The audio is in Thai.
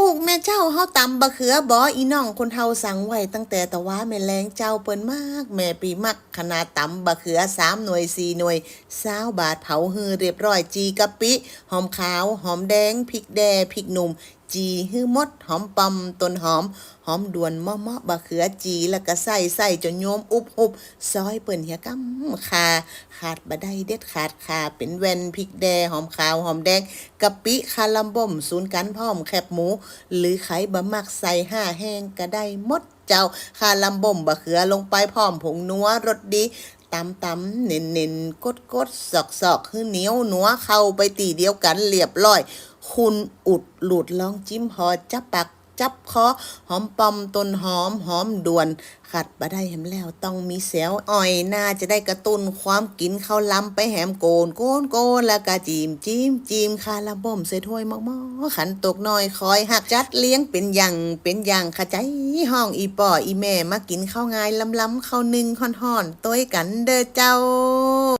ฮูกแม่เจ้าเฮาตำบะเขือบ่อีน้องคนเฮาสั่งไว้ตั้งแต่ตะว่าแม่แรงเจ้าเปิ้นมาก แม่ปีมักขนาดตำบะเขือสามหน่วยสี่หน่วยสาวบาทเผาฮือเรียบร้อยจีกะปิ หอมขาว หอมแดงพริกแดพริกหนุ่ม จีฮือมดหอมปอมต้นหอม หอมดวนเมาะๆบะเขือจีแล้วก็ใส่ใส่จนโยมอุบอุบซอยเปิ้นเหียกำคาขาดบะได้เด็ดขาดคาเป็นแวนพริกแดหอมขาวหอมแดงกะปิคาลัมบ่มศูนย์กันพร้อมแคบหมู หรือไข่บะมักใส่ห้าแห้งก็ได้มดเจ้าคาลัมบ่มบะเขือลงไปพร้อมผงนัวรสดี ตำตำเน่นเน่นกดกดสอกสอกคือเหนียวหนัวเข้าไปตีเดียวกันเรียบร้อย คุณอุดหลุดลองจิ้มพอจับปาก จับคอหอมปอมต้นหอมหอมด่วนขัดบะได้แหมแล้วต้องมีเสียวอ่อยน่าจะได้กระตุ้นความกินข้าวล้ำไปแหมโกนโกนโกนแล้วก็จีมจิ้มจิ้มคาราบ่มใส่ถ้วยมอกๆขันตกน้อยคอยหักจัดเลี้ยงเป็นอย่างเป็นอย่างขะใจห้องอีป่ออีแม่มากินข้าวงายล้ำๆข้าวนึ่งห่อนๆต้วยกันเด้อเจ้า